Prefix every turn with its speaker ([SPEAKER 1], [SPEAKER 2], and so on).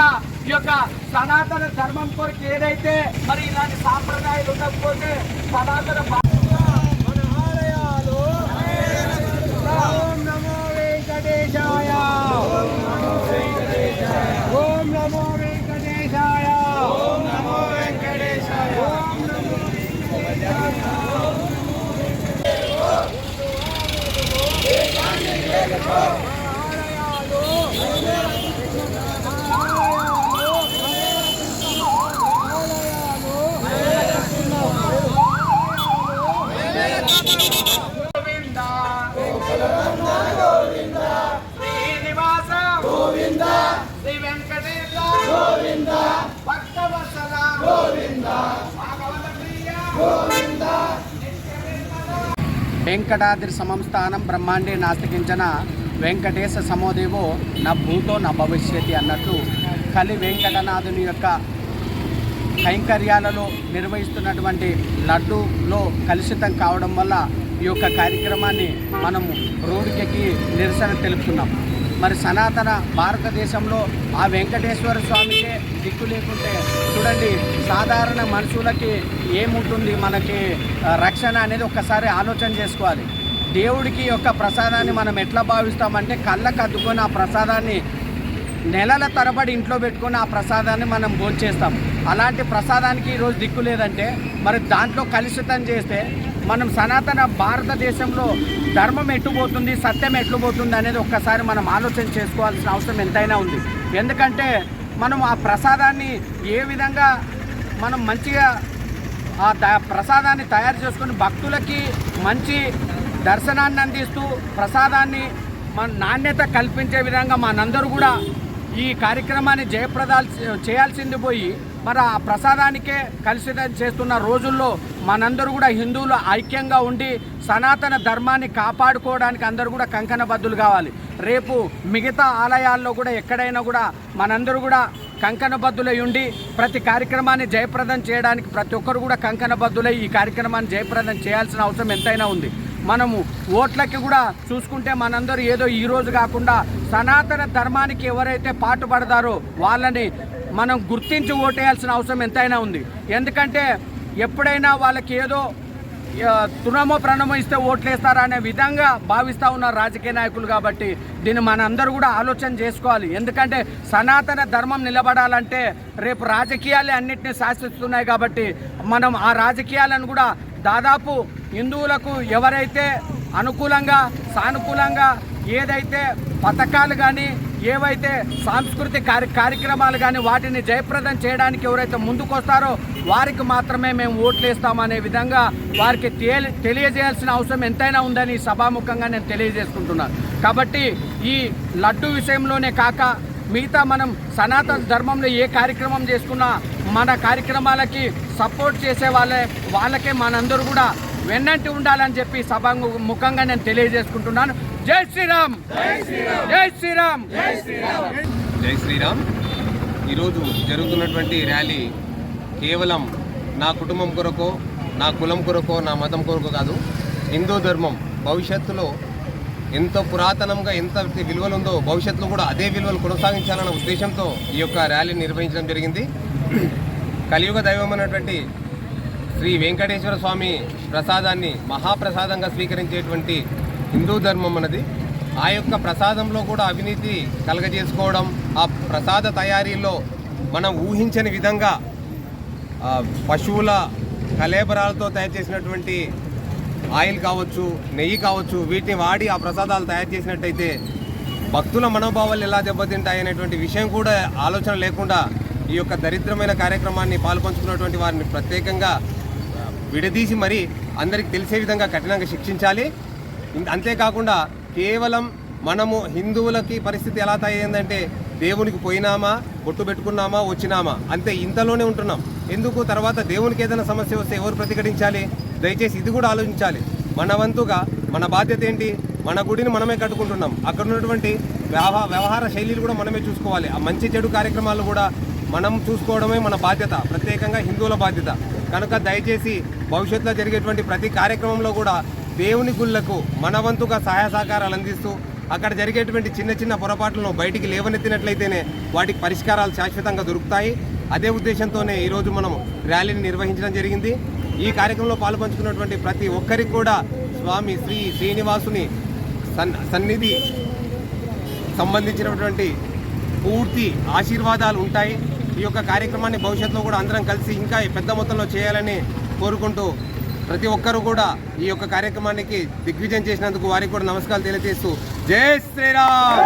[SPEAKER 1] కూడా ఈ యొక్క సనాతన ధర్మం కొరకు ఏదైతే మరి ఇలాంటి సాంప్రదాయాలు ఉండకపోతే సనాతన
[SPEAKER 2] వెంకటాద్రి సమంస్థానం బ్రహ్మాండే నాస్తికించిన వెంకటేశ సమోదేవో నా భూతో నా భవిష్యతి అన్నట్లు కలి వెంకటనాథుని యొక్క కైంకర్యాలలో నిర్వహిస్తున్నటువంటి లడ్డూలో కలుషితం కావడం వల్ల ఈ యొక్క కార్యక్రమాన్ని మనము రోడ్కెక్కి నిరసన తెలుపుతున్నాం. మరి సనాతన భారతదేశంలో ఆ వెంకటేశ్వర స్వామికే దిక్కు లేకుంటే చూడండి సాధారణ మనుషులకి ఏముంటుంది? మనకి రక్షణ అనేది ఒక్కసారి ఆలోచన చేసుకోవాలి. దేవుడికి యొక్క ప్రసాదాన్ని మనం ఎట్లా భావిస్తామంటే కళ్ళకు అద్దుకొని ఆ ప్రసాదాన్ని నెలల తరబడి ఇంట్లో పెట్టుకొని ఆ ప్రసాదాన్ని మనం భోంచేస్తాం. అలాంటి ప్రసాదానికి ఈరోజు దిక్కు లేదంటే మరి దాంట్లో కలుషితం చేస్తే మనం సనాతన భారతదేశంలో ధర్మం ఎట్టుపోతుంది సత్యం ఎట్లుపోతుంది అనేది ఒక్కసారి మనం ఆలోచన చేసుకోవాల్సిన అవసరం ఎంతైనా ఉంది. ఎందుకంటే మనం ఆ ప్రసాదాన్ని ఏ విధంగా మనం మంచిగా ఆ త ప్రసాదాన్ని తయారు చేసుకొని భక్తులకి మంచి దర్శనాన్ని అందిస్తూ ప్రసాదాన్ని మన నాణ్యత కల్పించే విధంగా మనందరూ కూడా ఈ కార్యక్రమాన్ని జయప్రదాల్ చేయాల్సింది పోయి మరి ఆ ప్రసాదానికే కలుషితం చేస్తున్న రోజుల్లో మనందరూ కూడా హిందువులు ఐక్యంగా ఉండి సనాతన ధర్మాన్ని కాపాడుకోవడానికి అందరూ కూడా కంకణబద్దులు కావాలి. రేపు మిగతా ఆలయాల్లో కూడా ఎక్కడైనా కూడా మనందరూ కూడా కంకణబద్దులై ఉండి ప్రతి కార్యక్రమాన్ని జయప్రదం చేయడానికి ప్రతి ఒక్కరు కూడా కంకణబద్ధులై ఈ కార్యక్రమాన్ని జయప్రదం చేయాల్సిన అవసరం ఎంతైనా ఉంది. మనము ఓట్లకి కూడా చూసుకుంటే మనందరూ ఏదో ఈ రోజు కాకుండా సనాతన ధర్మానికి ఎవరైతే పాటుపడతారో వాళ్ళని మనం గుర్తించి ఓటేయాల్సిన అవసరం ఎంతైనా ఉంది. ఎందుకంటే ఎప్పుడైనా వాళ్ళకి ఏదో తృణమో ప్రణమో ఇస్తే ఓట్లేస్తారా అనే విధంగా భావిస్తూ ఉన్నారు రాజకీయ నాయకులు కాబట్టి దీన్ని మనందరూ కూడా ఆలోచన చేసుకోవాలి. ఎందుకంటే సనాతన ధర్మం నిలబడాలంటే రేపు రాజకీయాలే అన్నింటినీ శాసిస్తున్నాయి కాబట్టి మనం ఆ రాజకీయాలను కూడా దాదాపు హిందువులకు ఎవరైతే అనుకూలంగా సానుకూలంగా ఏదైతే పథకాలు కానీ ఏవైతే సాంస్కృతిక కార్య కార్యక్రమాలు కానీ వాటిని జయప్రదం చేయడానికి ఎవరైతే ముందుకొస్తారో వారికి మాత్రమే మేము ఓట్లు వేస్తామనే విధంగా వారికి తెలియజేయాల్సిన అవసరం ఎంతైనా ఉందని సభాముఖంగా నేను తెలియజేసుకుంటున్నాను. కాబట్టి ఈ లడ్డు విషయంలోనే కాక మిగతా మనం సనాతన ధర్మంలో ఏ కార్యక్రమం చేసుకున్నా మన కార్యక్రమాలకి సపోర్ట్ చేసే వాళ్ళే వాళ్ళకే మనందరూ కూడా వెన్నంటి ఉండాలని చెప్పి సభ ముఖంగా నేను తెలియజేసుకుంటున్నాను. జై శ్రీరామ్! జై శ్రీరామ్!
[SPEAKER 3] జై శ్రీరామ్. ఈరోజు జరుగుతున్నటువంటి ర్యాలీ కేవలం నా కుటుంబం కొరకో నా కులం కొరకో నా మతం కొరకో కాదు. హిందూ ధర్మం భవిష్యత్తులో ఎంత పురాతనంగా ఎంత విలువలు ఉందో భవిష్యత్తులో కూడా అదే విలువలు కొనసాగించాలన్న ఉద్దేశంతో ఈ యొక్క ర్యాలీ నిర్వహించడం జరిగింది. కలియుగ దైవం అన్నటువంటి శ్రీ వెంకటేశ్వర స్వామి ప్రసాదాన్ని మహాప్రసాదంగా స్వీకరించేటువంటి హిందూ ధర్మం అన్నది. ఆ యొక్క ప్రసాదంలో కూడా అవినీతి కలగజేసుకోవడం ఆ ప్రసాద తయారీలో మనం ఊహించని విధంగా పశువుల కలేబరాలతో తయారు చేసినటువంటి ఆయిల్ కావచ్చు నెయ్యి కావచ్చు వీటిని వాడి ఆ ప్రసాదాలు తయారు చేసినట్టయితే భక్తుల మనోభావాలు ఎలా దెబ్బతింటాయి అనేటువంటి విషయం కూడా ఆలోచన లేకుండా ఈ యొక్క దరిద్రమైన కార్యక్రమాన్ని పాల్పంచుకున్నటువంటి వారిని ప్రత్యేకంగా విడదీసి మరి అందరికి తెలిసే విధంగా కఠినంగా శిక్షించాలి. అంతేకాకుండా కేవలం మనము హిందువులకి పరిస్థితి ఎలా తయారైందంటే దేవునికి పోయినామా బొట్టు పెట్టుకున్నామా వచ్చినామా అంతే ఇంతలోనే ఉంటున్నాం. ఎందుకు? తర్వాత దేవునికి ఏదైనా సమస్య వస్తే ఎవరు ప్రతిఘటించాలి? దయచేసి ఇది కూడా ఆలోచించాలి. మన వంతుగా మన బాధ్యత ఏంటి? మన గుడిని మనమే కట్టుకుంటున్నాం. అక్కడ ఉన్నటువంటి వ్యవహార వ్యవహార శైలిలు కూడా మనమే చూసుకోవాలి. ఆ మంచి చెడు కార్యక్రమాలు కూడా మనం చూసుకోవడమే మన బాధ్యత ప్రత్యేకంగా హిందువుల బాధ్యత. కనుక దయచేసి భవిష్యత్తులో జరిగేటువంటి ప్రతి కార్యక్రమంలో కూడా దేవుని గుళ్ళకు మన వంతుగా సహాయ సహకారాలు అందిస్తూ అక్కడ జరిగేటువంటి చిన్న చిన్న పొరపాట్లను బయటికి లేవనెత్తినట్లయితేనే వాటికి పరిష్కారాలు శాశ్వతంగా దొరుకుతాయి. అదే ఉద్దేశంతోనే ఈరోజు మనం ర్యాలీని నిర్వహించడం జరిగింది. ఈ కార్యక్రమంలో పాల్పంచుకున్నటువంటి ప్రతి ఒక్కరికి కూడా స్వామి శ్రీ శ్రీనివాసుని సన్ సన్నిధి సంబంధించినటువంటి పూర్తి ఆశీర్వాదాలు ఉంటాయి. ఈ యొక్క కార్యక్రమాన్ని భవిష్యత్తులో కూడా అందరం కలిసి ఇంకా పెద్ద మొత్తంలో చేయాలని కోరుకుంటూ ప్రతి ఒక్కరూ కూడా ఈ యొక్క కార్యక్రమానికి దిగ్విజయం చేసినందుకు వారికి కూడా నమస్కారాలు తెలియజేస్తూ జై శ్రీరామ్!